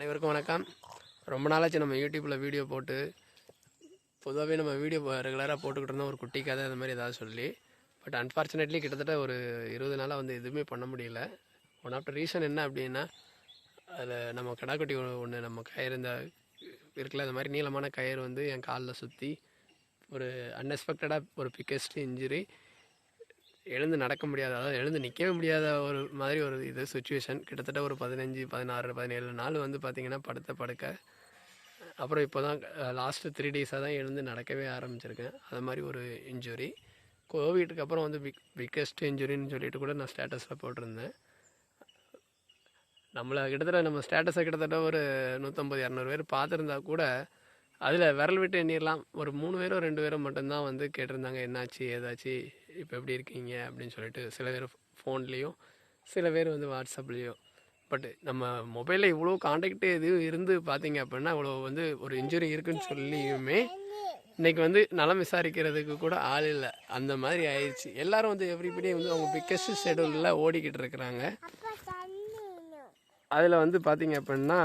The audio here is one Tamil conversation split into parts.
அனைவருக்கும் வணக்கம். ரொம்ப நாளாச்சு நம்ம யூடியூப்பில் வீடியோ போட்டு பொதுவாகவே நம்ம வீடியோ ரெகுலராக போட்டுக்கிட்டு இருந்தோம் ஒரு குட்டி கதை அந்த மாதிரி ஏதாவது சொல்லி பட் அன்ஃபார்ச்சுனேட்லி கிட்டத்தட்ட ஒரு இருபது நாளாக வந்து எதுவுமே பண்ண முடியல. ஒன் ஆஃப் த ரீசன் என்ன அப்படின்னா அதில் நம்ம கடாக்குட்டி ஒன்று நம்ம கயிறு இந்த இருக்குல்ல அந்த மாதிரி நீளமான கயிறு வந்து என் காலில் சுற்றி ஒரு அன்எக்ஸ்பெக்டடாக ஒரு பிக்கஸ்ட் இன்ஜுரி எழுந்து நடக்க முடியாத அதாவது எழுந்து நிற்கவே முடியாத ஒரு மாதிரி ஒரு இது சுச்சுவேஷன் கிட்டத்தட்ட ஒரு பதினஞ்சு பதினாறு பதினேழு நாள் வந்து பார்த்திங்கன்னா படுத்த படுக்க. அப்புறம் இப்போ தான் லாஸ்ட்டு த்ரீ டேஸாக தான் எழுந்து நடக்கவே ஆரம்பிச்சிருக்கேன். அது மாதிரி ஒரு இன்ஜுரி கோவிட்டுக்கு அப்புறம் வந்து பிக் பிக்கஸ்ட் இன்ஜுரின்னு சொல்லிட்டு கூட நான் ஸ்டேட்டஸில் போட்டிருந்தேன். நம்மளை கிட்டத்தட்ட நம்ம ஸ்டேட்டஸை கிட்டத்தட்ட ஒரு நூற்றம்பது இரநூறு பேர் பார்த்துருந்தா கூட அதில் விரல் விட்டு எண்ணிடலாம் ஒரு மூணு பேரும் ரெண்டு பேரும் மட்டும்தான் வந்து கேட்டிருந்தாங்க என்னாச்சு ஏதாச்சு இப்போ எப்படி இருக்கீங்க அப்படின்னு சொல்லிட்டு சில பேர் ஃபோன்லேயும் சில பேர் வந்து வாட்ஸ்அப்லேயும். பட் நம்ம மொபைலில் இவ்வளோ காண்டாக்ட் இது இருந்து பார்த்தீங்க அப்படின்னா இவ்வளோ வந்து ஒரு இன்ஜுரி இருக்குன்னு சொல்லியுமே இன்றைக்கி வந்து நலம் விசாரிக்கிறதுக்கு கூட ஆள் இல்லை. அந்த மாதிரி ஆயிடுச்சு. எல்லாரும் வந்து எவ்ரிபடி வந்து அவங்க பிக்கஸ்ட் ஷெடியூலில் ஓடிக்கிட்டு இருக்கிறாங்க. அதில் வந்து பார்த்தீங்க அப்படின்னா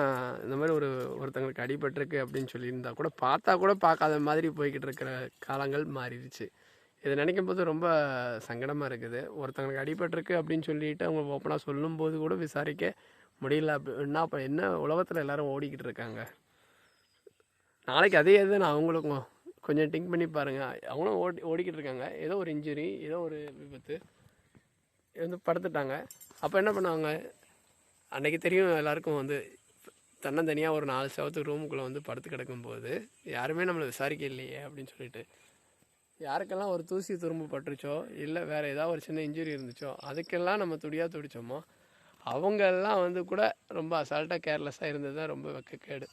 இந்த மாதிரி ஒரு ஒருத்தங்களுக்கு அடிபட்டிருக்கு அப்படின்னு சொல்லியிருந்தா கூட பார்த்தா கூட பார்க்காத மாதிரி போய்கிட்டு இருக்கிற காலங்கள் மாறிடுச்சு. இதை நினைக்கும் போது ரொம்ப சங்கடமாக இருக்குது. ஒருத்தங்களுக்கு அடிபட்டிருக்கு அப்படின்னு சொல்லிட்டு அவங்க ஓப்பனாக சொல்லும்போது கூட விசாரிக்க முடியல. அப்படின்னா அப்போ என்ன உலகத்தில் எல்லோரும் ஓடிக்கிட்டு இருக்காங்க? நாளைக்கு அதே இது நான் அவங்களுக்கும் கொஞ்சம் திங்க் பண்ணி பாருங்கள் அவங்களும் ஓடி ஓடிக்கிட்டு இருக்காங்க. ஏதோ ஒரு இன்ஜுரி ஏதோ ஒரு விபத்து. வந்து படுத்துட்டாங்க. அப்போ என்ன பண்ணுவாங்க? அன்றைக்கி தெரியும் எல்லாருக்கும் வந்து தன்னந்தனியாக ஒரு நாலு செவத்து ரூமுக்குள்ளே வந்து படுத்து கிடக்கும்போது யாருமே நம்மளை விசாரிக்க இல்லையே அப்படின்னு சொல்லிட்டு யாருக்கெல்லாம் ஒரு தூசி துரும்பு பட்டுருச்சோ இல்லை வேறு ஏதாவது ஒரு சின்ன இன்ஜுரி இருந்துச்சோ அதுக்கெல்லாம் நம்ம துடியாக துடிச்சோமோ அவங்கெல்லாம் வந்து கூட ரொம்ப அசால்ட்டாக கேர்லெஸ்ஸாக இருந்தது தான் ரொம்ப வெக்கக்கேடு